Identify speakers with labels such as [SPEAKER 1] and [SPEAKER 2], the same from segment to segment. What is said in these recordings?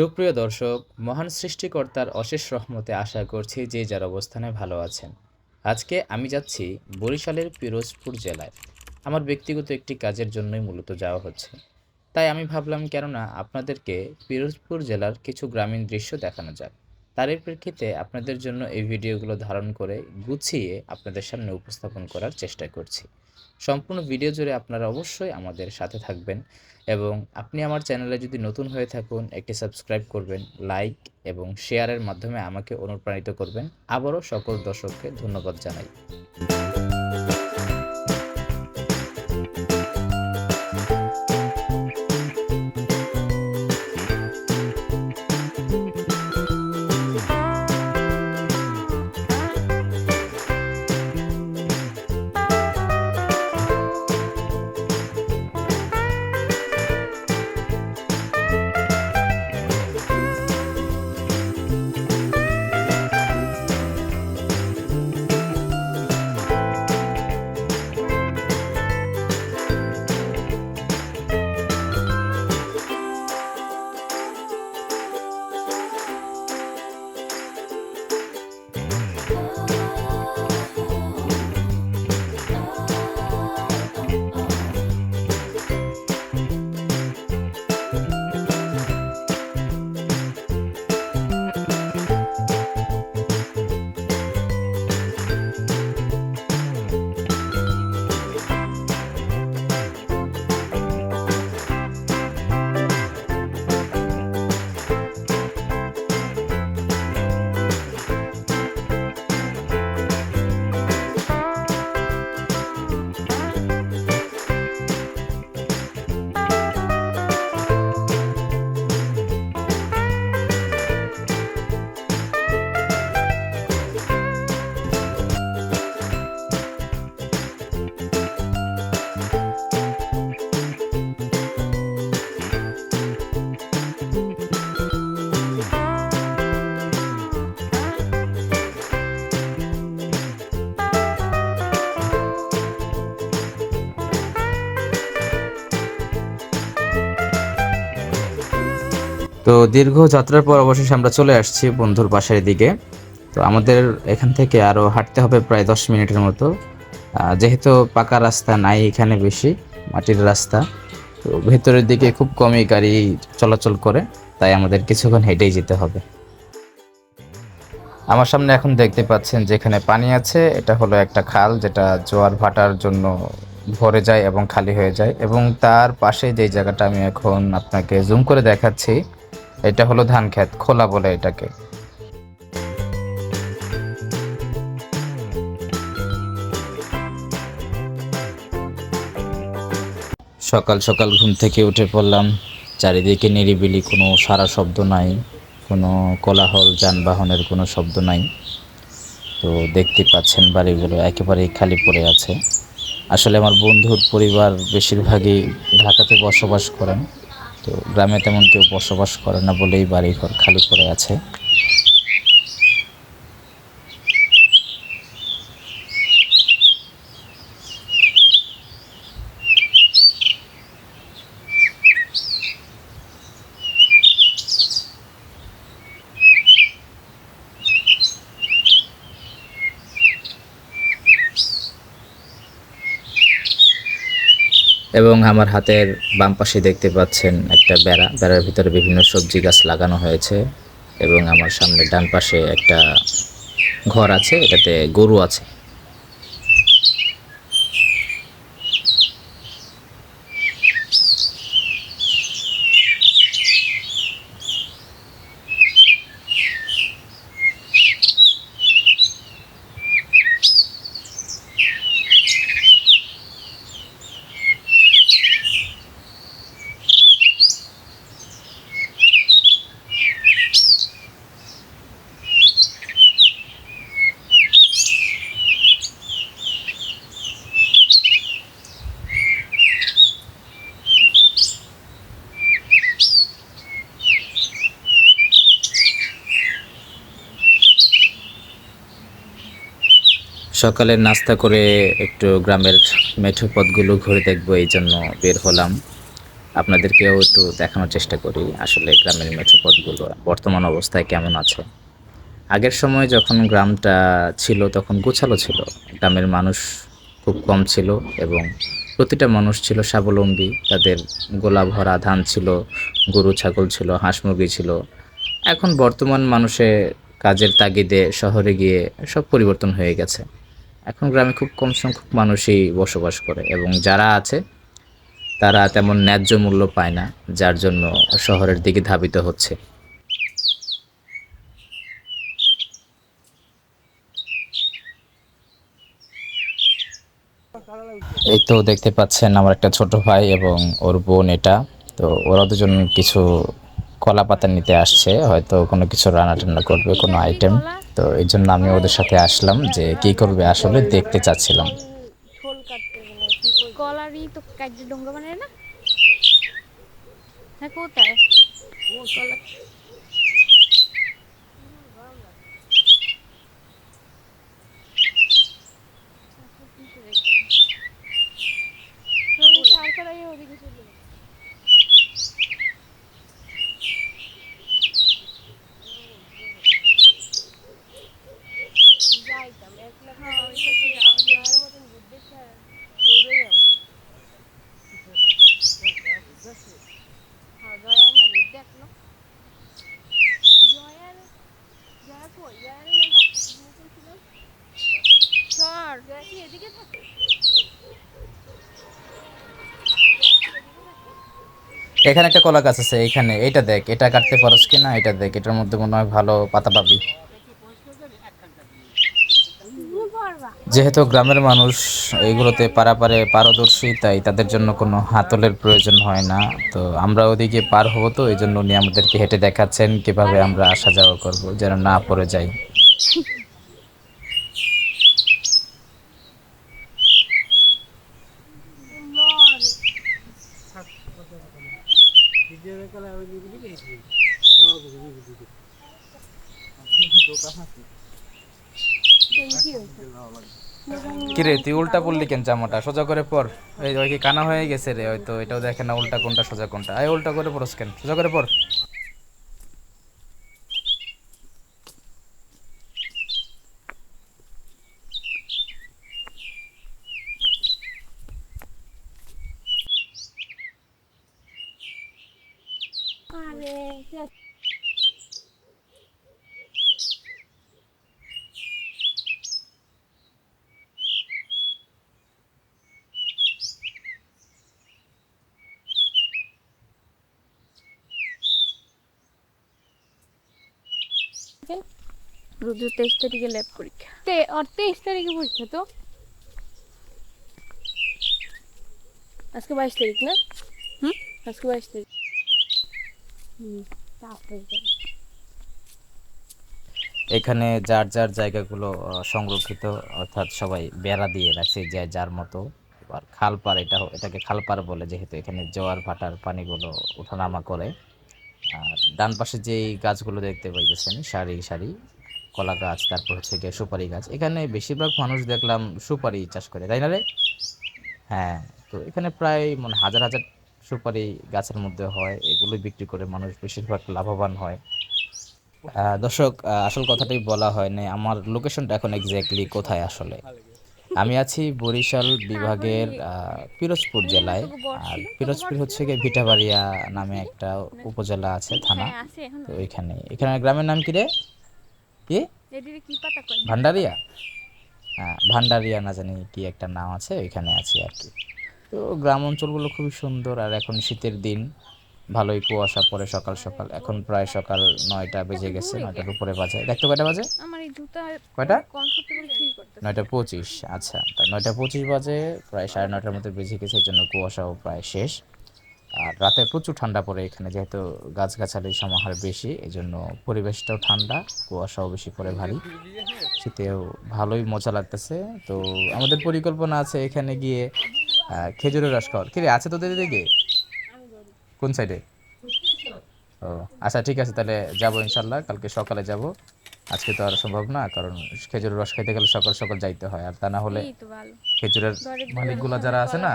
[SPEAKER 1] সুপ্রিয় দর্শক, মহান সৃষ্টিকর্তার অশেষ রহমতে আশা করছি যে যার অবস্থানে ভালো আছেন। আজকে আমি যাচ্ছি বরিশালের পিরোজপুর জেলায়। আমার ব্যক্তিগত একটি কাজের জন্যই মূলত যাওয়া হচ্ছে। তাই আমি ভাবলাম, কেননা আপনাদেরকে পিরোজপুর জেলার কিছু গ্রামীণ দৃশ্য দেখানো যাক। তারই প্রেক্ষিতে আপনাদের জন্য এই ভিডিওগুলো ধারণ করে গুছিয়ে আপনাদের সামনে উপস্থাপন করার চেষ্টা করছি। সম্পূর্ণ ভিডিও জুড়ে আপনারা অবশ্যই আমাদের সাথে থাকবেন এবং আপনি আমার চ্যানেলে যদি নতুন হয়ে থাকুন, একটি সাবস্ক্রাইব করবেন লাইক এবং শেয়ারের মাধ্যমে আমাকে অনুপ্রাণিত করবেন। আবারও সকল দর্শককে ধন্যবাদ জানাই। তো দীর্ঘ যাত্রার পর অবশেষে আমরা চলে আসছি বন্ধুর বাসার দিকে। তো আমাদের এখান থেকে আরও হাঁটতে হবে প্রায় দশ মিনিটের মতো। যেহেতু পাকা রাস্তা নাই এখানে বেশি, মাটির রাস্তা, তো ভেতরের দিকে খুব কমই গাড়ি চলাচল করে, তাই আমাদের কিছুক্ষণ হেঁটেই যেতে হবে। আমার সামনে এখন দেখতে পাচ্ছেন যেখানে পানি আছে, এটা হলো একটা খাল যেটা জোয়ার ভাটার জন্য ভরে যায় এবং খালি হয়ে যায়। এবং তার পাশে যে জায়গাটা আমি এখন আপনাকে জুম করে দেখাচ্ছি এটা হলো ধান ক্ষেত, খোলা বলে এটাকে। সকাল সকাল ঘুম থেকে উঠে পড়লাম। চারিদিকে নিরিবিলি, কোনো সারা শব্দ নাই, কোনো কোলাহল, যানবাহনের কোনো শব্দ নাই। তো দেখতে পাচ্ছেন বাড়িগুলো একেবারেই খালি পড়ে আছে। আসলে আমার বন্ধুর পরিবার বেশিরভাগই ঢাকাতে বসবাস করেন। তো গ্রামে তেমন কেউ বসবাস করে না বলেই বাড়িঘর খালি পড়ে আছে। এবং আমার হাতের বাম পাশে দেখতে পাচ্ছেন একটা বেড়া। বেড়ার ভিতরে বিভিন্ন সবজি গাছ লাগানো হয়েছে এবং আমার সামনে ডান পাশে একটা ঘর আছে, এটাতে গরু আছে। সকালে নাস্তা করে একটু গ্রামের মেঠো পথগুলো ঘুরে দেখব, এই জন্য বের হলাম। আপনাদেরকেও একটু দেখানোর চেষ্টা করি আসলে গ্রামের মেঠো পথগুলো বর্তমান অবস্থায় কেমন আছে। আগের সময় যখন গ্রামটা ছিল তখন গোছালো ছিল। গ্রামের মানুষ খুব কম ছিল এবং প্রতিটা মানুষ ছিল স্বাবলম্বী। তাদের গোলা ভরা ধান ছিল, গরু, ছাগল ছিল, হাঁস মুরগি ছিল। এখন বর্তমান মানুষে কাজের তাগিদে শহরে গিয়ে সব পরিবর্তন হয়ে গেছে। এখন গ্রামে খুব কম সংখ্যক মানুষই বসবাস করে এবং যারা আছে, তারা তেমন ন্যায্য মূল্য পায় না, যার জন্য শহরের দিকে ধাবিত হচ্ছে। এই তো দেখতে পাচ্ছেন আমার একটা ছোট ভাই এবং ওর বোন এটা। তো ওরা দুজন কিছু কলা পাতা নিতে আসছে হয়তো কোনো কিছু রান্না টান্না করবে কোনো আইটেম তো এই জন্য আমি ওদের সাথে আসলাম যে কি করবে আসলে দেখতে চাচ্ছিলাম।
[SPEAKER 2] ছোল কাটতে গেলে কি করবি?
[SPEAKER 3] কলারই তো কাজে ডোঙ্গা বানায় না? হ্যাঁ কোথায়? কলা
[SPEAKER 2] আমি চার ওদিকে চলে যাব। যাইতাম, একলা
[SPEAKER 3] হ্যাঁ,
[SPEAKER 2] খাওয়া
[SPEAKER 3] ওই পাশে যাওয়া যায়।
[SPEAKER 2] যাওয়ার মতন বুদ্ধি ছাড়া দৌড়ে যাব। হ্যাঁ, জয়া না বুদ্ধি দেখল। জয়ার জয়া কই? জয়ার না ডাক্তার মতন ছিল?
[SPEAKER 3] সর
[SPEAKER 2] জয়া কি এদিকে থাকে?
[SPEAKER 1] এখানে একটা কলা গাছ আছে, এখানে। এটা দেখ, এটা কাটতে পারোস কি না এটা দেখ, এটার মধ্যে মনে হয় ভালো পাতা পাবি। যেহেতু গ্রামের মানুষ এইগুলোতে পারাপারে পারদর্শী, তাই তাদের জন্য কোনো হাতলের প্রয়োজন হয় না। তো আমরা ওদিকে পার হব তো, এই জন্য উনি আমাদেরকে হেঁটে দেখাচ্ছেন কীভাবে আমরা আসা যাওয়া করব, যেন না পড়ে যাই। কিরে, তুই উল্টা পড়লি কেন জামাটা? সোজা করে পর। এই, ওই কি কানা হয়ে গেছে রে? হয়তো এটাও দেখে না উল্টা কোনটা, সোজা কোনটা। আয়, উল্টা করে পড়স কেন? সোজা করে পর
[SPEAKER 2] আরে
[SPEAKER 3] রুদ্র তেইশ তারিখে ল্যাব পরীক্ষা।
[SPEAKER 2] তে আর তেইশ তারিখে পরীক্ষা তো? আজকে বাইশ তারিখ না?
[SPEAKER 3] হুম?
[SPEAKER 2] আজকে বাইশ তারিখ। হুম
[SPEAKER 1] এখানে যার যার জায়গাগুলো সংরক্ষিত অর্থাৎ সবাই বেড়া দিয়ে রাখছে যে যার মতো আর খালপার এটা এটাকে খালপার বলে যেহেতু এখানে জোয়ার ভাটার পানিগুলো ওঠানামা করে। আর ডান পাশে যেই গাছগুলো দেখতে পাইতেছেন সারি সারি কলা গাছ তারপর হচ্ছে গিয়ে সুপারি গাছ। এখানে বেশিরভাগ মানুষ দেখলাম সুপারি চাষ করে তাই না রে? হ্যাঁ তো এখানে প্রায় মানে হাজার হাজার সুপারি গাছের মধ্যে হয় এগুলো বিক্রি করে মানুষ বেশিরভাগ লাভবান হয়। দর্শক আসল কথাটাই বলা হয় না আমার লোকেশনটা এখন এক্স্যাক্টলি কোথায় আসলে? আমি আছি বরিশাল বিভাগের পিরোজপুর জেলায় আর পিরোজপুর হচ্ছে গিয়ে ভিটাবাড়িয়া নামে একটা উপজেলা আছে থানা।
[SPEAKER 3] হ্যাঁ এখন
[SPEAKER 1] তো ওইখানে এখানে গ্রামের নাম কি রে? কি? ভান্ডারিয়া? হ্যাঁ ভান্ডারিয়া না জানি কি একটা নাম আছে ওইখানে আছি আর কি। তো গ্রাম অঞ্চলগুলো খুবই সুন্দর আর এখন শীতের দিন ভালোই কুয়াশা পড়ে সকাল সকাল। এখন প্রায় সকাল নয়টা বেজে গেছে নয়টার উপরে বাজে। দেখতো কয়টা বাজে?
[SPEAKER 3] আমার এই জুতা
[SPEAKER 1] কয়টা? নয়টা পঁচিশ আচ্ছা। তা নয়টা পঁচিশ বাজে প্রায় সাড়ে নয়টার মধ্যে বেজে গেছে এই জন্য কুয়াশাও প্রায় শেষ। আর রাতে প্রচুর ঠান্ডা পড়ে এখানে যেহেতু গাছগাছালির সমাহার বেশি এই জন্য পরিবেশটাও ঠান্ডা কুয়াশাও বেশি পড়ে ভারী শীতেও ভালোই মজা লাগতেছে তো আমাদের পরিকল্পনা আছে এখানে গিয়ে খেজুরের রস খাওয়ার কি রে আছে তোদের দিকে কোন সাইডে ও আচ্ছা ঠিক আছে তাহলে যাব ইনশাল্লাহ কালকে সকালে যাব আজকে তো আর সম্ভব না কারণ খেজুরের রস খাইতে গেলে সকাল সকাল যাইতে হয় আর তা না হলে খেজুরের মালিকগুলো যারা আছে না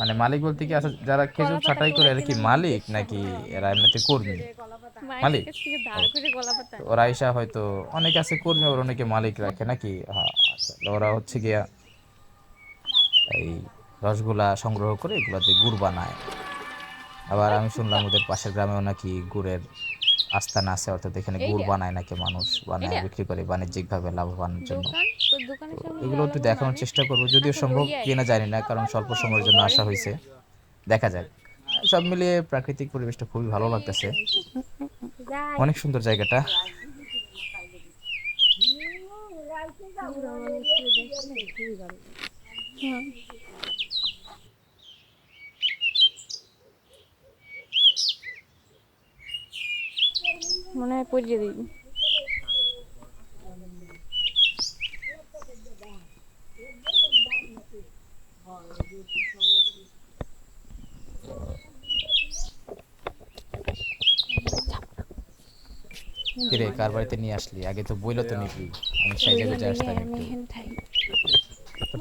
[SPEAKER 1] মানে মালিক বলতে কি আছে যারা খেজুর ছাটাই করে আর কি মালিক নাকি এরা এমনিতে কর্মী? মালিক? ওরা এসা হয়তো অনেক আছে কর্মী ওরা অনেকে মালিক রাখে নাকি? হ্যাঁ আচ্ছা ওরা হচ্ছে গিয়া এই রসগোল্লা সংগ্রহ করে এগুলাতে গুড় বানায়। আবার আমি শুনলাম ওদের পাশের গ্রামেও নাকি গুড়ের আস্তানা আছে অর্থাৎ এখানে গুড় বানায় নাকি মানুষ বানায় বিক্রি করে বাণিজ্যিকভাবে লাভবানের জন্য। এগুলো একটু দেখানোর চেষ্টা করব যদিও সম্ভব কিনা জানি না কারণ স্বল্প সময়ের জন্য আসা হয়েছে। দেখা। যাক। সব মিলিয়ে প্রাকৃতিক পরিবেশটা খুবই ভালো লাগতেছে। অনেক সুন্দর জায়গাটা।
[SPEAKER 3] হুম। মনে হয় পরিয়ে দিবি
[SPEAKER 1] কিরে, কার বাড়িতে নিয়ে আসলি? আগে তো বইলো তো নিবি। আমি সাইজে গুজে আসতাম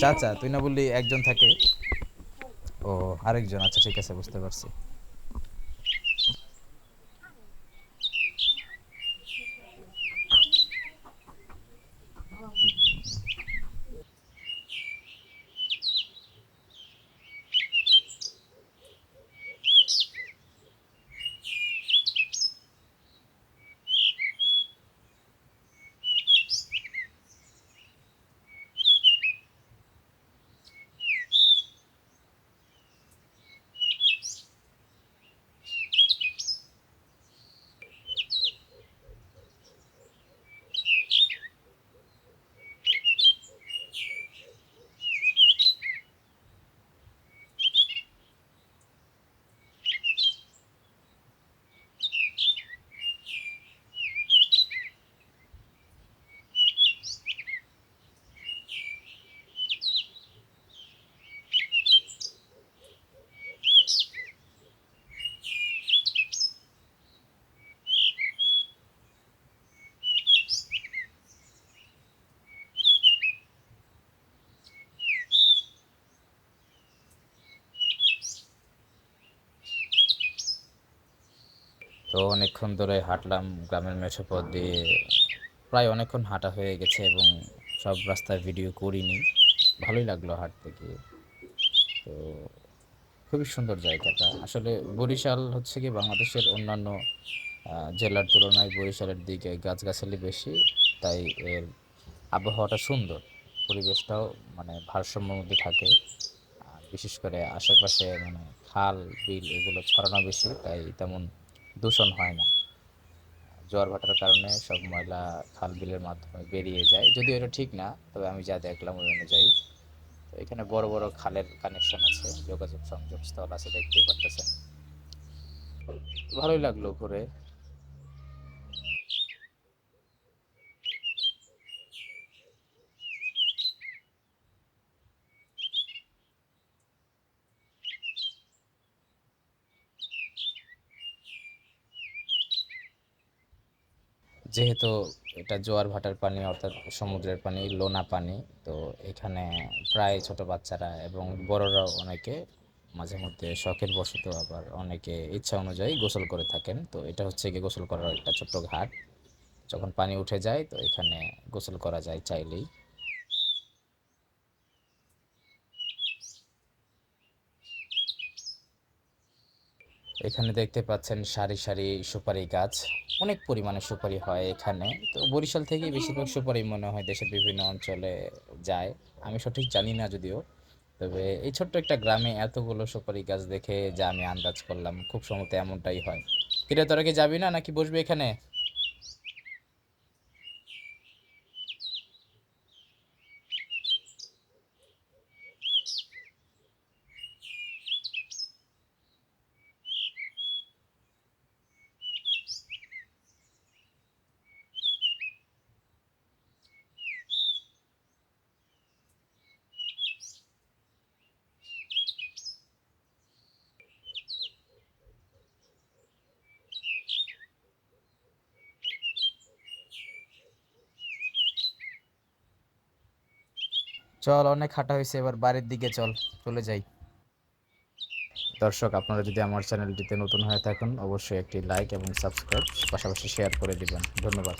[SPEAKER 1] চাচা, তুই না বললি একজন থাকে? ও, আরেকজন। আচ্ছা ঠিক আছে, বুঝতে পারছি। তো অনেকক্ষণ ধরে হাঁটলাম গ্রামের মেঠো পথ দিয়ে। প্রায় অনেকক্ষণ হাঁটা হয়ে গেছে এবং সব রাস্তায় ভিডিও করিনি। ভালোই লাগল হাঁটতে গিয়ে। তো খুবই সুন্দর জায়গাটা। আসলে বরিশাল হচ্ছে কি বাংলাদেশের অন্যান্য জেলার তুলনায় বরিশালের দিকে গাছগাছালি বেশি, তাই এর আবহাওয়াটা সুন্দর। পরিবেশটাও মানে ভারসাম্যের মধ্যে থাকে। বিশেষ করে আশেপাশে মানে খাল, বিল এগুলো ছড়ানো বেশি, তাই তেমন দূষণ হয় না। জোয়ার ভাটার কারণে সব ময়লা, খাল বিলের মাধ্যমে বেরিয়ে যায়। যদিও এটা ঠিক না, তবে আমি যা দেখলাম ওই অনুযায়ী। তো এখানে বড় বড় খালের কানেকশন আছে, যোগাযোগ সংযোগ স্থল আছে, দেখতেই পারতেছেন। ভালোই লাগল ঘুরে। যেহেতু এটা জোয়ার ভাটার পানি অর্থাৎ সমুদ্রের পানি, লোনা পানি, তো এখানে প্রায় ছোট বাচ্চারা এবং বড়রাও অনেকে মাঝে মধ্যে শখের বশত আবার অনেকে ইচ্ছা অনুযায়ী গোসল করে থাকেন। তো এটা হচ্ছে গিয়ে গোসল করার একটা ছোট্ট ঘাট। যখন পানি উঠে যায়, তো এখানে গোসল করা যায় চাইলেই। এখানে দেখতে পাচ্ছেন সারি সারি সুপারি গাছ। অনেক পরিমাণে সুপারি হয় এখানে। তো বরিশাল থেকে বেশিরভাগ সুপারি মনে হয় দেশের বিভিন্ন অঞ্চলে যায়। আমি সঠিক জানি না যদিও। তবে এই ছোট্ট একটা গ্রামে এতগুলো সুপারি গাছ দেখে যা আমি আন্দাজ করলাম, খুব সম্ভবত এমনটাই হয়। কিরে তোরা কি যাবি না নাকি বসবি এখানে? চল, অনেক হাঁটা হয়েছে, এবার বাড়ির দিকে চল, চলে যাই। দর্শক, আপনারা যদি আমার চ্যানেলটিতে নতুন হয়ে থাকেন, অবশ্যই একটি লাইক এবং সাবস্ক্রাইব, পাশাপাশি শেয়ার করে দিবেন। ধন্যবাদ।